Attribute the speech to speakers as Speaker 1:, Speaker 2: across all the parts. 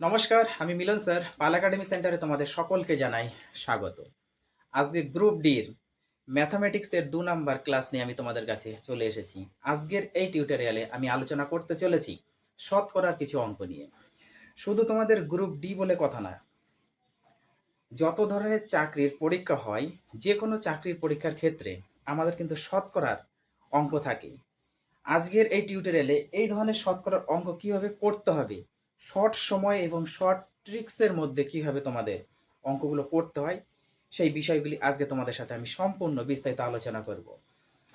Speaker 1: নমস্কার, আমি মিলন স্যার। পাল একাডেমি সেন্টারে তোমাদের সকলকে জানাই স্বাগত। আজকে গ্রুপ ডির ম্যাথামেটিক্সের দু নাম্বার ক্লাস নিয়ে আমি তোমাদের কাছে চলে এসেছি। আজকের এই টিউটোরিয়ালে আমি আলোচনা করতে চলেছি শতকরার কিছু অঙ্ক নিয়ে। শুধু তোমাদের গ্রুপ ডি বলে কথা না, যত ধরনের চাকরির পরীক্ষা হয় যে কোনো চাকরির পরীক্ষার ক্ষেত্রে আমাদের কিন্তু শতকরার অঙ্ক থাকে। আজকের এই টিউটোরিয়ালে এই ধরনের শতকরার অঙ্ক কীভাবে করতে হবে শর্ট সময় এবং শর্ট ট্রিক্সের মধ্যে কীভাবে তোমাদের অঙ্কগুলো করতে হয়, সেই বিষয়গুলি আজকে তোমাদের সাথে আমি সম্পূর্ণ বিস্তারিত আলোচনা করব।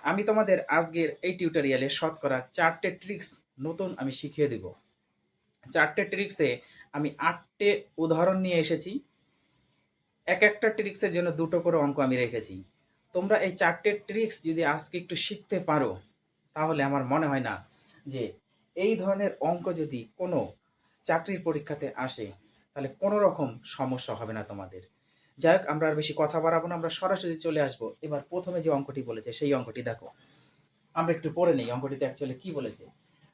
Speaker 1: আমি তোমাদের আজকের এই টিউটোরিয়ালে শতকরা চারটে ট্রিক্স নতুন আমি শিখিয়ে দেব। চারটে ট্রিক্সে আমি আটটে উদাহরণ নিয়ে এসেছি। এক একটা ট্রিক্সের জন্য দুটো করে অঙ্ক আমি রেখেছি। তোমরা এই চারটে ট্রিক্স যদি আজকে একটু শিখতে পারো, তাহলে আমার মনে হয় না যে এই ধরনের অঙ্ক যদি কোনো চাকরির পরীক্ষাতে আসে, তাহলে কোনো রকম সমস্যা হবে না তোমাদের। যাই হোক, আমরা আর বেশি কথা বাড়াবো না, আমরা সরাসরি চলে আসব। এবার প্রথমে যে অঙ্কটি বলেছে, সেই অঙ্কটি দেখো। আমরা একটু পড়ে নেই, অঙ্কটিতে অ্যাকচুয়ালি কি বলেছে?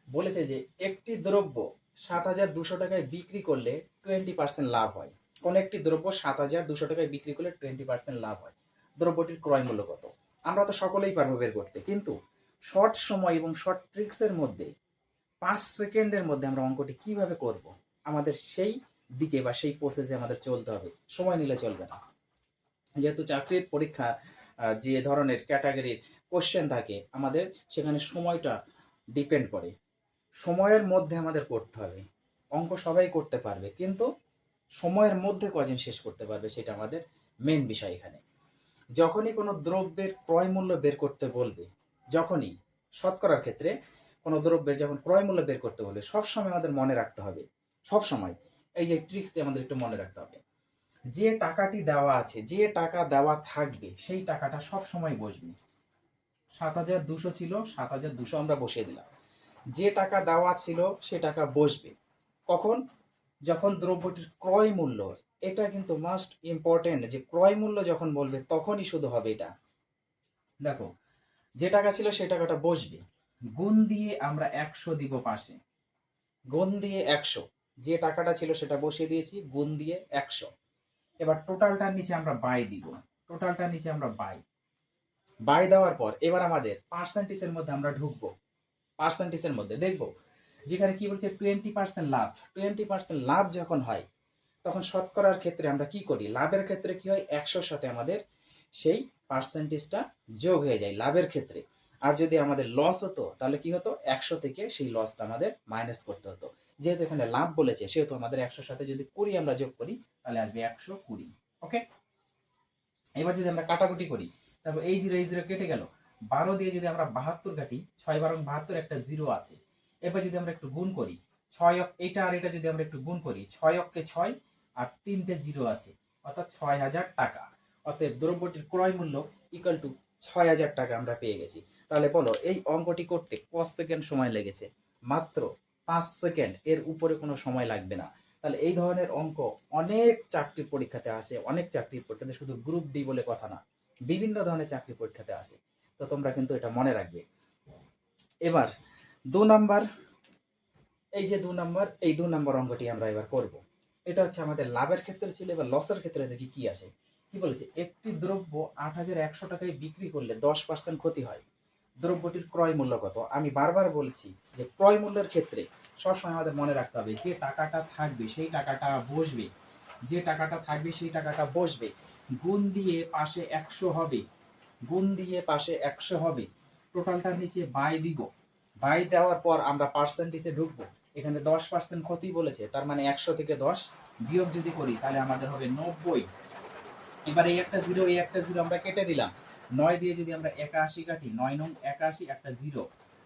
Speaker 1: বলেছে যে, একটি দ্রব্য সাত হাজার দুশো টাকায় বিক্রি করলে টোয়েন্টি পার্সেন্ট লাভ হয়। কোনো একটি দ্রব্য সাত হাজার দুশো টাকায় বিক্রি করলে টোয়েন্টি পার্সেন্ট লাভ হয়। দ্রব্যটির ক্রয় মূল্য কত? আমরা তো সকলেই পারব বের করতে, কিন্তু শর্ট সময় এবং শর্ট ট্রিক্সের মধ্যে পাঁচ সেকেন্ডের মধ্যে আমরা অঙ্কটি কীভাবে করব? আমাদের সেই দিকে বা সেই প্রসেসে আমাদের চলতে হবে। সময় নিলে চলবে না। যেহেতু চাকরির পরীক্ষা যে ধরনের ক্যাটাগরির কোশ্চেন থাকে, আমাদের সেখানে সময়টা ডিপেন্ড করে। সময়ের মধ্যে আমাদের করতে হবে। অঙ্ক সবাই করতে পারবে, কিন্তু সময়ের মধ্যে কজন শেষ করতে পারবে সেটা আমাদের মেন বিষয় এখানে। যখনই কোনো দ্রব্যের ক্রয় মূল্য বের করতে বলবে, যখনই শতকরার ক্ষেত্রে কোনো দ্রব্যের যখন ক্রয় মূল্য বের করতে বলে সবসময় আমাদের মনে রাখতে হবে সব সময় এই যে ট্রিক্সটি আমাদের একটু মনে রাখতে হবে। যে টাকাটি দেওয়া আছে, যে টাকা দেওয়া থাকবে, সেই টাকাটা সব সময় বসবে। সাত হাজার দুশো ছিল, সাত হাজার দুশো আমরা বসিয়ে দিলাম। যে টাকা দেওয়া ছিল, সে টাকা বসবে। কখন? যখন দ্রব্যটির ক্রয় মূল্য, এটা কিন্তু মাস্ট ইম্পর্টেন্ট যে ক্রয় মূল্য যখন বলবে, তখনই শুধু হবে এটা। দেখো, যে টাকা ছিল, সে টাকাটা বসবে। গুণ দিয়ে আমরা একশো দিব পাশে। গুণ দিয়ে একশো। যে টাকাটা ছিল সেটা বসিয়ে দিয়েছি, গুণ দিয়ে একশো। এবার টোটালটার নিচে আমরা বাই দিব। টোটালটার নিচে আমরা বাই বাই দেওয়ার পর এবার আমাদের পার্সেন্টেজের মধ্যে আমরা ঢুকবো। পার্সেন্টেজের মধ্যে দেখব। যেখানে কি বলছে টোয়েন্টি পার্সেন্ট লাভ। টোয়েন্টি পার্সেন্ট লাভ যখন হয়, তখন শতকরার ক্ষেত্রে আমরা কি করি? লাভের ক্ষেত্রে কি হয়? একশোর সাথে আমাদের সেই পার্সেন্টেজটা যোগ হয়ে যায় লাভের ক্ষেত্রে। আর যদি আমাদের লস হতো, তাহলে কি হতো? একশো থেকে সেই লসটা আমাদের মাইনাস করতে হতো। যেহেতু এখানে লাভ বলেছে, সেহেতু আমাদের একশোর সাথে যদি কুড়ি আমরা যোগ করি, তাহলে আসবে একশো কুড়ি ওকে এবার যদি আমরা কাটাকুটি করি তারপর এই জিরো এই জিরো কেটে গেল। বারো দিয়ে যদি আমরা বাহাত্তর কাটি, ছয় বারো বাহাত্তর একটা জিরো আছে। এবার যদি আমরা একটু গুণ করি, ছয় অক এটা আর এটা যদি আমরা একটু গুণ করি, ছয় অক্ষে ছয় আর তিনটে জিরো আছে, অর্থাৎ ছয় হাজার টাকা। অতএব দ্রব্যটির ক্রয় মূল্য ইকাল টু ছয় হাজার টাকা আমরা পেয়ে গেছি। তাহলে বলো, এই অঙ্কটি করতে কত সেকেন্ড সময় লেগেছে? মাত্র পাঁচ সেকেন্ড, এর উপরে কোনো সময় লাগবে না। তাহলে এই ধরনের অঙ্ক অনেক চাকরির পরীক্ষাতে আসে, অনেক চাকরির পরীক্ষাতে, শুধু গ্রুপ ডি বলে কথা না, বিভিন্ন ধরনের চাকরি পরীক্ষাতে আসে। তো তোমরা কিন্তু এটা মনে রাখবে। এবার দু নাম্বার, এই যে দু নাম্বার, এই দু নাম্বার অঙ্কটি আমরা এবার করব। এটা হচ্ছে আমাদের লাভের ক্ষেত্রে ছিল, এবার লসের ক্ষেত্রে দেখি কি আসে। কি বলেছে? একটি দ্রব্য আট হাজার একশো টাকায় বিক্রি করলে দশ পার্সেন্ট ক্ষতি হয়। দ্রব্যটির ক্রয় মূল্য কত? আমি বারবার বলছি যে ক্রয় মূল্যের ক্ষেত্রে সবসময় আমাদের মনে রাখতে হবে, যে টাকাটা থাকবে, সেই টাকাটা বসবে। যে টাকাটা থাকবে, সেই টাকাটা বসবে। গুণ দিয়ে পাশে একশো হবে। গুণ দিয়ে পাশে একশো হবে। টোটালটার নিচে বাই দিব। বাই দেওয়ার পর আমরা পার্সেন্টেজে ঢুকবো। এখানে দশ পার্সেন্ট ক্ষতি বলেছে, তার মানে একশো থেকে দশ বিয়োগ যদি করি, তাহলে আমাদের হবে নব্বই। এবার এই একটা জিরো এই একটা জিরো আমরা কেটে দিলাম। নয় দিয়ে যদি আমরা একাশি কাটি, নয় নং একাশি, একটা জিরো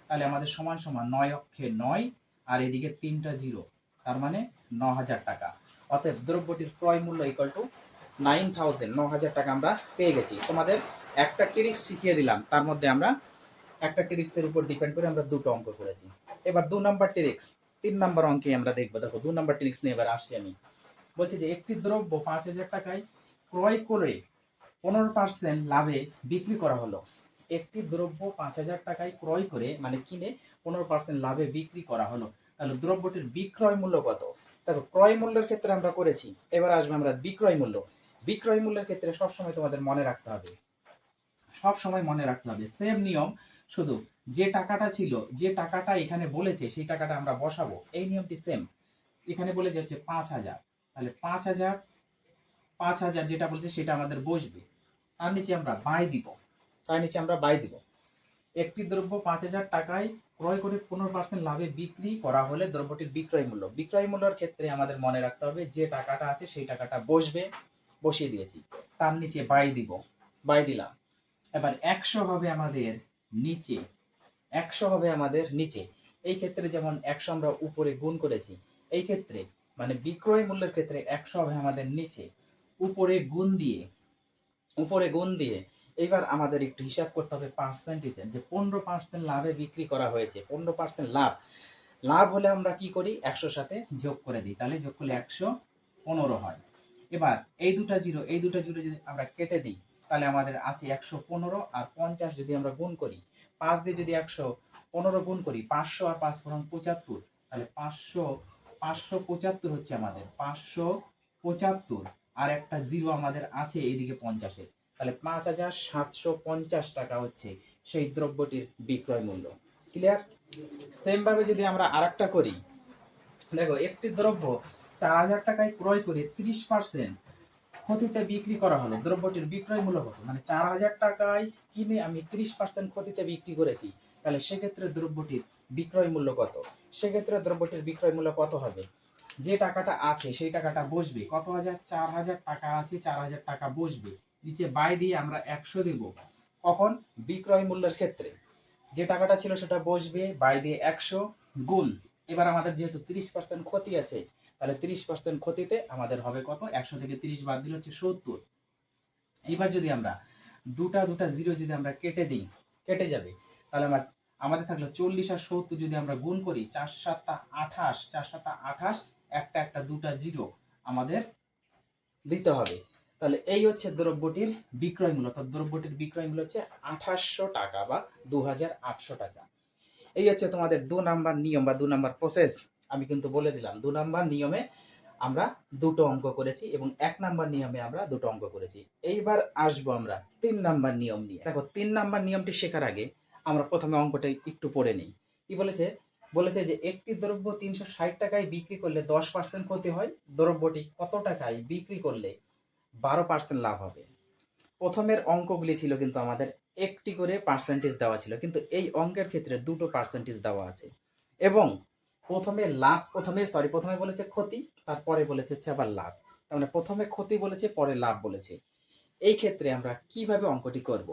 Speaker 1: তাহলে আমাদের সমান সমান নয় অক্ষে নয়, আর এদিকে তিনটা জিরো তার মানে ন হাজার টাকা। অতএব দ্রব্যটির ক্রয় মূল্য ইকুয়াল টু নাইন থাউজেন্ড ন হাজার টাকা আমরা পেয়ে গেছি। তোমাদের একটা ট্রিক্স শিখিয়ে দিলাম, তার মধ্যে আমরা একটা ট্রিক্সের উপর ডিপেন্ড করে আমরা দুটো অঙ্ক করেছি। এবার দু নম্বর ট্রিক্স তিন নম্বর অঙ্কে আমরা দেখব। দেখো, দু নম্বর ট্রিক্স নিয়ে এবার আসছি আমি। বলছি যে একটি দ্রব্য পাঁচ হাজার টাকায় ক্রয় করে পনেরো পার্সেন্ট লাভে বিক্রি করা হলো। একটি দ্রব্য পাঁচ হাজার টাকায় ক্রয় করে মানে কিনে পনেরো পার্সেন্ট লাভে বিক্রি করা হলো। তাহলে দ্রব্যটির বিক্রয় মূল্য কত? দেখো, ক্রয় মূল্যের ক্ষেত্রে আমরা করেছি। এবার আসবে আমরা বিক্রয় মূল্য। বিক্রয় মূল্যের ক্ষেত্রে সবসময় তোমাদের মনে রাখতে হবে। সব সময় মনে রাখতে হবে সেম নিয়ম, শুধু যে টাকাটা ছিল, যে টাকাটা এখানে বলেছে, সেই টাকাটা আমরা বসাবো। এই নিয়মটি সেম এখানে বলেছে হচ্ছে পাঁচ হাজার। তাহলে পাঁচ হাজার পাঁচ হাজার যেটা বলছে সেটা আমাদের বসবে। তার নিচে আমরা বাই দিব। তার নিচে আমরা বাই দিব। একটি দ্রব্য পাঁচ হাজার টাকায় ক্রয় করে পনেরো পার্সেন্ট লাভে বিক্রি করা হলে দ্রব্যটির বিক্রয় মূল্য। বিক্রয় মূল্যের ক্ষেত্রে আমাদের মনে রাখতে হবে, যে টাকাটা আছে সেই টাকাটা বসবে, বসিয়ে দিয়েছি। তার নিচে বাই দিব বাই দিলাম। এবার একশো হবে আমাদের নিচে, একশো হবে আমাদের নিচে। এই ক্ষেত্রে যেমন একশো আমরা উপরে গুণ করেছি, এই ক্ষেত্রে মানে বিক্রয় মূল্যের ক্ষেত্রে একশো হবে আমাদের নিচে। উপরে গুণ দিয়ে, উপরে গুণ দিয়ে এবার আমাদের একটু হিসাব করতে হবে পার্সেন্টেজে যে পনেরো পার্সেন্ট লাভে বিক্রি করা হয়েছে, পনেরো পার্সেন্ট লাভ। লাভ হলে আমরা কি করি? একশোর সাথে যোগ করে দিই। তাহলে যোগ করলে একশো পনেরো হয়। এবার এই দুটা জিরো, এই দুটা জিরো যদি আমরা কেটে দিই, তাহলে আমাদের আছে একশো পনেরো আর পঞ্চাশ যদি আমরা গুণ করি, পাঁচ দিয়ে যদি একশো পনেরো গুণ করি, পাঁচশো আর পাঁচ পনেরো পঁচাত্তর, তাহলে পাঁচশো পাঁচশো পঁচাত্তর হচ্ছে আমাদের, পাঁচশো পঁচাত্তর। আর একটা জিরো আমাদের আছে এইদিকে পঞ্চাশে তাহলে পাঁচ হাজার সাতশো পঞ্চাশ টাকা হচ্ছে সেই দ্রব্যটির বিক্রয় মূল্য। ক্লিয়ার সেম ভাবে যদি আমরা আরেকটা করি, দেখো একটি দ্রব্য চার হাজার টাকায় ক্রয় করে তিরিশ পার্সেন্ট ক্ষতিতে বিক্রি করা হলো। দ্রব্যটির বিক্রয় মূল্য কত? মানে চার হাজার টাকায় কিনে আমি তিরিশ পার্সেন্ট ক্ষতিতে বিক্রি করেছি, তাহলে সেক্ষেত্রে দ্রব্যটির বিক্রয় মূল্য কত? সেক্ষেত্রে দ্রব্যটির বিক্রয় মূল্য কত হবে? যে টাকাটা আছে, সেই টাকাটা বসবে। কত হাজার? চার হাজার টাকা আছে, চার হাজার টাকা বসবে। নিচে বাই দিয়ে আমরা একশো দেব। কখন? বিক্রয় মূল্যের ক্ষেত্রে। যে টাকাটা ছিল সেটা বসবে বাই দিয়ে একশো গুণ। এবার আমাদের যেহেতু তিরিশ পার্সেন্ট ক্ষতি আছে, তাহলে তিরিশ পার্সেন্ট ক্ষতিতে আমাদের হবে কত? একশো থেকে তিরিশ বাদ দিলে হচ্ছে সত্তর। এবার যদি আমরা দুটা দুটা জিরো যদি আমরা কেটে দিই, কেটে যাবে, তাহলে আমার, আমাদের থাকল চল্লিশ আর সত্তর যদি আমরা গুণ করি, চার সাতটা আঠাশ, চার সাতটা আঠাশ একটা একটা, দুটা, জিরো আমাদের দিতে হবে। তাহলে এই হচ্ছে দ্রব্যটির বিক্রয় মূল্য। অর্থাৎ দ্রব্যটির বিক্রয় মূল্য হচ্ছে আঠাশশো টাকা বা দু হাজার আটশো টাকা। এই হচ্ছে তোমাদের দু নাম্বার নিয়ম বা দু নাম্বার প্রসেস আমি কিন্তু বলে দিলাম, দু নাম্বার নিয়মে আমরা দুটো অঙ্ক করেছি এবং এক নাম্বার নিয়মে আমরা দুটো অঙ্ক করেছি। এইবার আসব আমরা তিন নাম্বার নিয়ম নিয়ে। দেখো, তিন নাম্বার নিয়মটি শেখার আগে আমরা প্রথমে অঙ্কটা একটু পড়ে নিই। কি বলেছে? বলেছে যে একটি দ্রব্য তিনশো ষাট টাকায় বিক্রি করলে দশ পার্সেন্ট ক্ষতি হয়। দ্রব্যটি কত টাকায় বিক্রি করলে বারো পার্সেন্ট লাভ হবে? প্রথমের অঙ্কগুলি ছিল কিন্তু আমাদের একটি করে পার্সেন্টেজ দেওয়া ছিল। কিন্তু এই অঙ্কের ক্ষেত্রে দুটো পার্সেন্টেজ দেওয়া আছে। এবং প্রথমে লাভ, প্রথমে সরি প্রথমে বলেছে ক্ষতি, তারপরে বলেছে হচ্ছে আবার লাভ। তার মানে প্রথমে ক্ষতি বলেছে, পরে লাভ বলেছে। এই ক্ষেত্রে আমরা কীভাবে অঙ্কটি করব?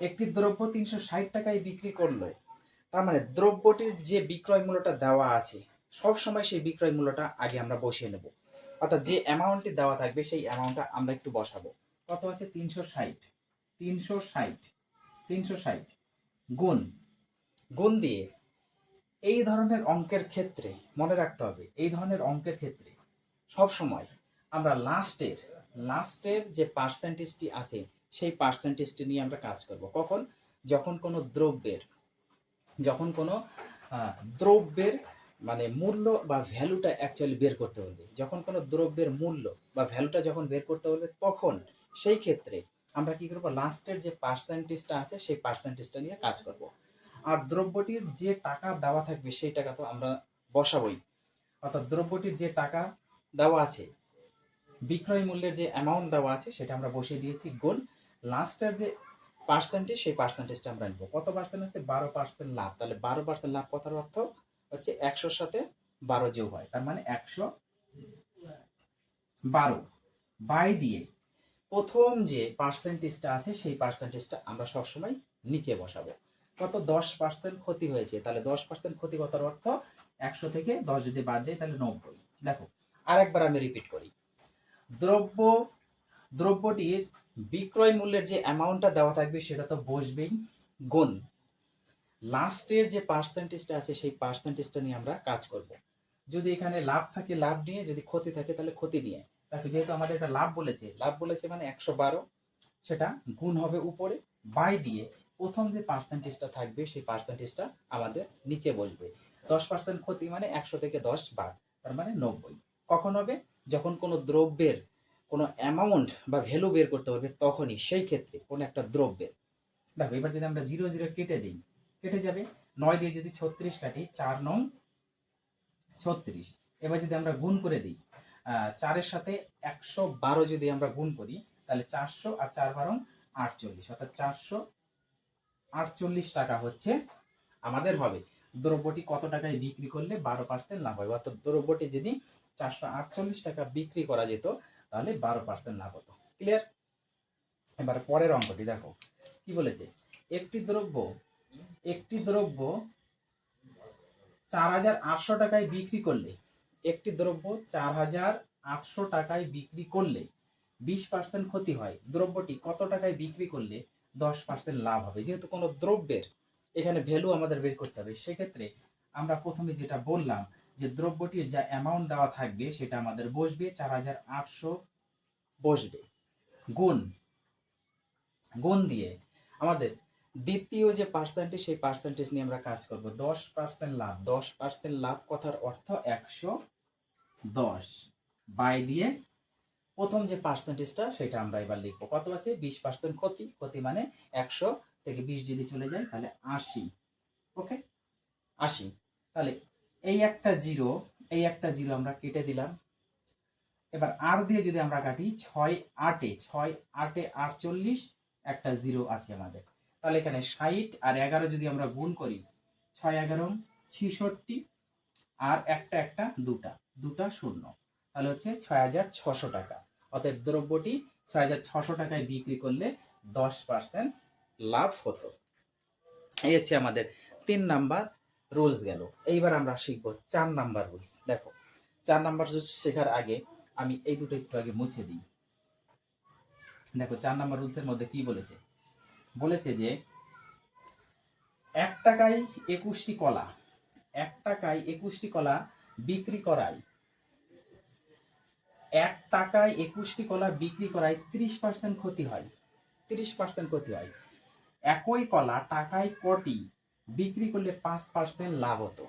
Speaker 1: একটি দ্রব্য তিনশো ষাট টাকায় বিক্রি করলে তার মানে দ্রব্যটির যে বিক্রয় মূল্যটা দেওয়া আছে সব সময় সেই বিক্রয় মূল্যটা আগে আমরা বসিয়ে নেব। অর্থাৎ যে অ্যামাউন্টটি দেওয়া থাকবে, সেই অ্যামাউন্টটা আমরা একটু বসাবো। কত আছে? তিনশো ষাট। তিনশো ষাট। তিনশো ষাট। গুণ। গুণ দিয়ে এই ধরনের অঙ্কের ক্ষেত্রে মনে রাখতে হবে, এই ধরনের অঙ্কের ক্ষেত্রে সব সময় আমরা লাস্টের লাস্টের যে পার্সেন্টেজটি আছে, সেই পার্সেন্টেজটি নিয়ে আমরা কাজ করব। কখন? যখন কোনো দ্রব্যের যখন কোনো দ্রব্যের মানে মূল্য বা ভ্যালুটা অ্যাকচুয়ালি বের করতে বলবে। যখন কোনো দ্রব্যের মূল্য বা ভ্যালুটা যখন বের করতে বলবে, তখন সেই ক্ষেত্রে আমরা কি করব? লাস্টের যে পার্সেন্টেজটা আছে, সেই পার্সেন্টেজটা নিয়ে কাজ করব। আর দ্রব্যটির যে টাকা দেওয়া থাকবে, সেই টাকা তো আমরা বসাবই। অর্থাৎ দ্রব্যটির যে টাকা দেওয়া আছে, বিক্রয় মূল্যের যে অ্যামাউন্ট দেওয়া আছে, সেটা আমরা বসিয়ে দিয়েছি। গোল লাস্টের যে পার্সেন্টেজ সেই পার্সেন্টেজটা আমরা নিব। কত পার্সেন্ট আছে? বারো পার্সেন্ট লাভ। তাহলে বারো পার্সেন্ট লাভ কথার অর্থ হচ্ছে একশোর সাথে বারো যোগ হয়। তার মানে একশো বারো। বাই দিয়ে প্রথম যে পার্সেন্টেজটা আছে, সেই পার্সেন্টেজটা আমরা সবসময় নিচে বসাবো। কত? দশ পার্সেন্ট ক্ষতি হয়েছে। তাহলে দশ পার্সেন্ট ক্ষতি কথার অর্থ একশো থেকে দশ যদি বাদ যায়, তাহলে নব্বই। দেখো, আরেকবার আমি রিপিট করি। দ্রব্য, দ্রব্যটির বিক্রয় মূল্যের যে অ্যামাউন্টটা দেওয়া থাকবে সেটা তো বসবেই। গুণ। লাস্টের যে পার্সেন্টেজটা আছে সেই পার্সেন্টেজটা নিয়ে আমরা কাজ করব। যদি এখানে লাভ থাকে, লাভ নিয়ে, যদি ক্ষতি থাকে তাহলে ক্ষতি নিয়ে। দেখো, যেহেতু আমাদের এটা লাভ বলেছে লাভ বলেছে মানে একশো বারো, সেটা গুণ হবে উপরে, বাই দিয়ে প্রথম যে পার্সেন্টেজটা থাকবে সেই পার্সেন্টেজটা আমাদের নিচে বসবে। দশ পার্সেন্ট ক্ষতি মানে একশো থেকে দশ বাদ, তার মানে নব্বই। কখন হবে? যখন কোনো দ্রব্যের কোনো অ্যামাউন্ট বা ভ্যালু বের করতে পারবে তখনই, সেই ক্ষেত্রে কোনো একটা দ্রব্যের। দেখো, এবার যদি আমরা জিরো জিরো কেটে দিই, কেটে যাবে নয় দিয়ে যদি ছত্রিশ কাটি, চার নং ছত্রিশ। এবার যদি আমরা গুণ করে দিই চারের সাথে একশো বারো যদি আমরা গুণ করি, তাহলে চারশো আর চার বারো আটচল্লিশ। অর্থাৎ চারশো আটচল্লিশ টাকা হচ্ছে আমাদের হবে। দ্রব্যটি কত টাকায় বিক্রি করলে? বারো পার্সেন্ট লাভ হবে অর্থাৎ দ্রব্যটি যদি চারশো আটচল্লিশ টাকা বিক্রি করা যেত তাহলে বারো পার্সেন্ট লাভ হতো। ক্লিয়ার এবার পরের অঙ্কটি দেখো। কি বলেছে? একটি দ্রব্য একটি দ্রব্য চার হাজার আটশো টাকায় বিক্রি করলে, একটি দ্রব্য চার হাজার আটশো টাকায় বিক্রি করলে বিশ পার্সেন্ট ক্ষতি হয়। দ্রব্যটি কত টাকায় বিক্রি করলে দশ পার্সেন্ট লাভ হবে? যেহেতু কোনো দ্রব্যের এখানে ভ্যালু আমাদের বের করতে হবে, সেক্ষেত্রে আমরা প্রথমে যেটা বললাম যে দ্রব্যটির যা অ্যামাউন্ট দেওয়া থাকবে সেটা আমাদের বসবে চার হাজার আটশো বসবে। গুণ গুণ দিয়ে আমাদের দ্বিতীয় যে পার্সেন্টেজ সেই পার্সেন্টেজ নিয়ে আমরা কাজ করব। দশ পার্সেন্ট লাভ। দশ পার্সেন্ট লাভ কথার অর্থ একশো দশ। বাই দিয়ে প্রথম যে পার্সেন্টেজটা সেটা আমরা এবার লিখব। কত আছে? বিশ পার্সেন্ট ক্ষতি। ক্ষতি মানে একশো থেকে বিশ যদি চলে যায় তাহলে আশি। ওকে আশি। তাহলে এই একটা জিরো, এই একটা জিরো আমরা কেটে দিলাম। এবার আর দিয়ে যদি আমরা কাটি ছয় আটে ছয় আটে আটচল্লিশ, একটা জিরো আছে আমাদের। তাহলে এখানে ষাট আর এগারো যদি আমরা গুণ করি, ছয় এগারো, ছিষট্টি আর একটা একটা দুটা দুটা শূন্য। তাহলে হচ্ছে ছয় হাজার ছশো টাকা। অতএব দ্রব্যটি ছয় হাজার ছশো টাকায় বিক্রি করলে দশ পার্সেন্ট লাভ হতো। এই হচ্ছে আমাদের তিন নাম্বার রুলস গেল। এইবার আমরা শিখব চার নাম্বার রুলস। দেখো, চার নাম্বার রুলস শেখার আগে আমি এই দুটো একটু আগে মুছে দিই। দেখো, চার নাম্বার রুলসের মধ্যে কি বলেছে? বলেছে যে এক টাকায় একুশটি কলা, এক টাকায় একুশটি কলা বিক্রি করায়, এক টাকায় একুশটি কলা বিক্রি করায় তিরিশ পার্সেন্ট ক্ষতি হয়। তিরিশ পার্সেন্ট ক্ষতি হয়। একই কলা টাকায় কোটি বিক্রি করলে পাঁচ পার্সেন্ট লাভ হতো।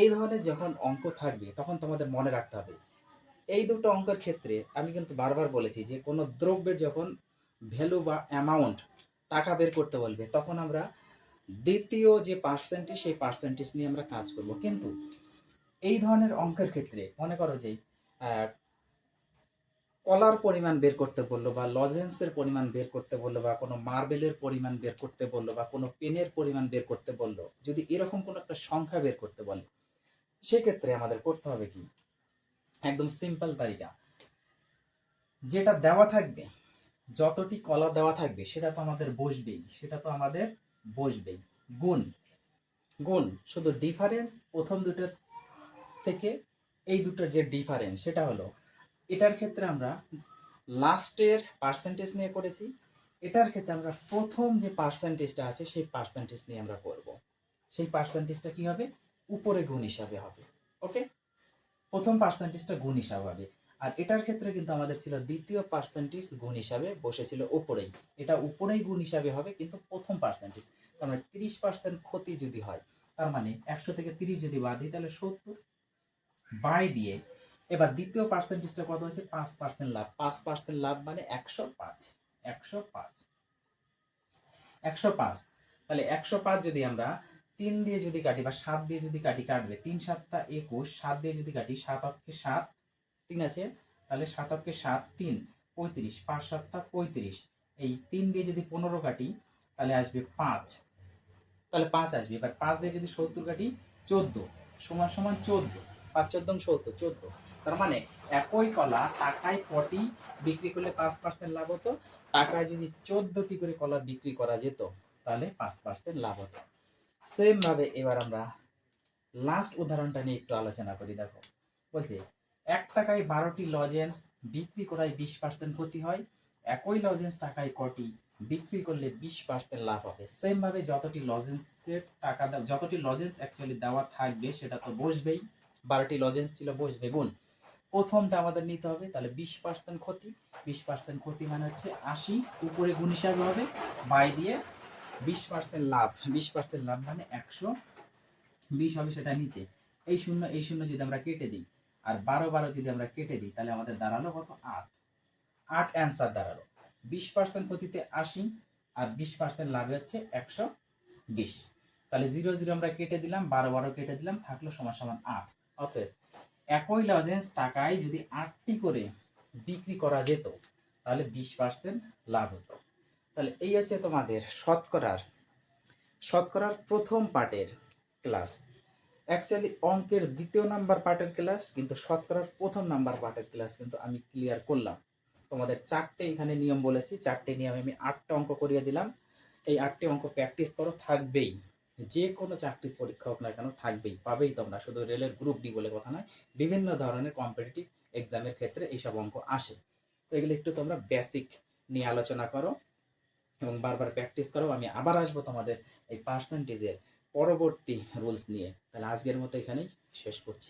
Speaker 1: এই ধরনের যখন অঙ্ক থাকবে, তখন তোমাদের মনে রাখতে হবে, এই দুটো অঙ্কের ক্ষেত্রে আমি কিন্তু বারবার বলেছি যে, কোনো দ্রব্যের যখন ভ্যালু বা অ্যামাউন্ট টাকা বের করতে বলবে, তখন আমরা দ্বিতীয় যে পার্সেন্টেজ সেই পার্সেন্টেজ নিয়ে আমরা কাজ করব। কিন্তু এই ধরনের অঙ্কের ক্ষেত্রে মনে করো যে কলার পরিমাণ বের করতে বলল বা লজেন্সের পরিমাণ বের করতে বলল বা কোনো মার্বেলের পরিমাণ বের করতে বলল বা কোনো পেনের পরিমাণ বের করতে বলল, যদি এরকম কোনো একটা সংখ্যা বের করতে বলে, সেক্ষেত্রে আমাদের করতে হবে কি? একদম সিম্পল তালিকা। যেটা দেওয়া থাকবে, যতটি কলা দেওয়া থাকবে, সেটা তো আমাদের বসবেই, সেটা তো আমাদের বসবেই। গুণ। গুণ। শুধু ডিফারেন্স প্রথম দুটোর থেকে এই দুটোর যে ডিফারেন্স সেটা হলো এটার ক্ষেত্রে আমরা লাস্টের পার্সেন্টেজ নিয়ে করেছি। এটার ক্ষেত্রে আমরা প্রথম যে পার্সেন্টেজটা আছে, সেই পার্সেন্টেজ নিয়ে আমরা করব। সেই পার্সেন্টেজটা কি হবে? উপরে গুণ হিসাবে হবে। ওকে প্রথম পার্সেন্টেজটা গুণ হিসাবে হবে। আর এটার ক্ষেত্রে কিন্তু আমাদের ছিল দ্বিতীয় পার্সেন্টেজ গুণ হিসাবে বসেছিল উপরেই। এটা উপরেই গুণ হিসাবে হবে, কিন্তু প্রথম পার্সেন্টেজ তার মানে তিরিশ পার্সেন্ট ক্ষতি যদি হয়, তার মানে একশো থেকে তিরিশ যদি বাদ দিই, তাহলে সত্তর। বাই দিয়ে এবার দ্বিতীয় পার্সেন্টেজটা কত হচ্ছে পাঁচ পার্সেন্ট লাভ। পাঁচ পার্সেন্ট লাভ মানে একশো পাঁচ। একশো পাঁচ। একশো পাঁচ। তাহলে একশো পাঁচ যদি আমরা তিন দিয়ে যদি কাটি বা সাত দিয়ে যদি কাটি কাটবে তিন সাতটা একুশ, সাত দিয়ে যদি কাটি, সাত অক্ষে সাত, তিন আছে? তাহলে সাত অক্ষে সাত, তিন, পঁয়ত্রিশ, পাঁচ সাতটা পঁয়ত্রিশ। এই তিন দিয়ে যদি পনেরো কাটি, তাহলে আসবে পাঁচ। তাহলে পাঁচ আসবে। এবার পাঁচ দিয়ে যদি সত্তর কাটি, চোদ্দ। সমান সমান চোদ্দ। পাঁচ চোদ্দ সত্তর, চোদ্দ। তার মানে একই কলা টাকায় কটি বিক্রি করলে পাঁচ পার্সেন্ট লাভ হতো, টাকায় যদি চোদ্দটি করে কলা বিক্রি করা যেত, তাহলে পাঁচ পার্সেন্ট লাভ হতো। সেম ভাবে এবার আমরা লাস্ট উদাহরণটা নিয়ে একটু আলোচনা করি, দেখো। বলছে, এক টাকায় বারোটি লজেন্স বিক্রি করায় বিশ পার্সেন্ট ক্ষতি হয়, একই লজেন্স টাকায় কটি বিক্রি করলে বিশ পার্সেন্ট লাভ হবে। সেম ভাবে যতটি লজেন্সের টাকা যতটি লজেন্স অ্যাকচুয়ালি দেওয়া থাকবে, সেটা তো বসবেই। বারোটি লজেন্স ছিল, বসবে, গুণ। প্রথমটা আমাদের নিতে হবে, তাহলে বিশ পার্সেন্ট ক্ষতি, বিশ পার্সেন্ট ক্ষতি মানে হচ্ছে আশি, উপরে গুণ হিসাবে হবে, বাই দিয়ে বিশ পার্সেন্ট লাভ, বিশ পার্সেন্ট লাভ মানে একশো বিশ হবে সেটা নিচে। এই শূন্য এই শূন্য যদি আমরা কেটে দিই, আর বারো বারো যদি আমরা কেটে দিই, তাহলে আমাদের দাঁড়াল কত? আট। আট অ্যান্সার দাঁড়াল। বিশ পার্সেন্ট প্রতিতে আশি, আর বিশ পার্সেন্ট লাভে হচ্ছে একশো বিশ। তাহলে জিরো জিরো আমরা কেটে দিলাম, বারো বারো কেটে দিলাম, থাকল সমান সমান আট। অতএব একই লজেন্স টাকায় যদি আটটি করে বিক্রি করা যেত, তাহলে বিশ পার্সেন্ট লাভ হতো। তাহলে এই হচ্ছে তোমাদের শতকরার শতকরার প্রথম পার্টের ক্লাস অ্যাকচুয়ালি অঙ্কের দ্বিতীয় নাম্বার পার্টের ক্লাস কিন্তু শতকরার প্রথম নাম্বার পার্টের ক্লাস কিন্তু আমি ক্লিয়ার করলাম। তোমাদের চারটে এখানে নিয়ম বলেছি, চারটে নিয়মে আমি আটটা অঙ্ক করিয়ে দিলাম। এই আটটি অঙ্ক প্র্যাকটিস করো, থাকবেই। যে কোনো চাকরির পরীক্ষা আপনার কেন থাকবেই, পাবেই তোমরা। শুধু রেলের গ্রুপ ডি বলে কথা নয়, বিভিন্ন ধরনের কম্পিটিটিভ এক্সামের ক্ষেত্রে এইসব অঙ্ক আসে। তো এগুলো একটু তোমরা বেসিক নিয়ে আলোচনা করো এবং বারবার প্র্যাকটিস করো। আমি আবার আসব তোমাদের এই পার্সেন্টেজের পরবর্তী রুলস নিয়ে। তাহলে আজকের মতো এখানেই শেষ করছি।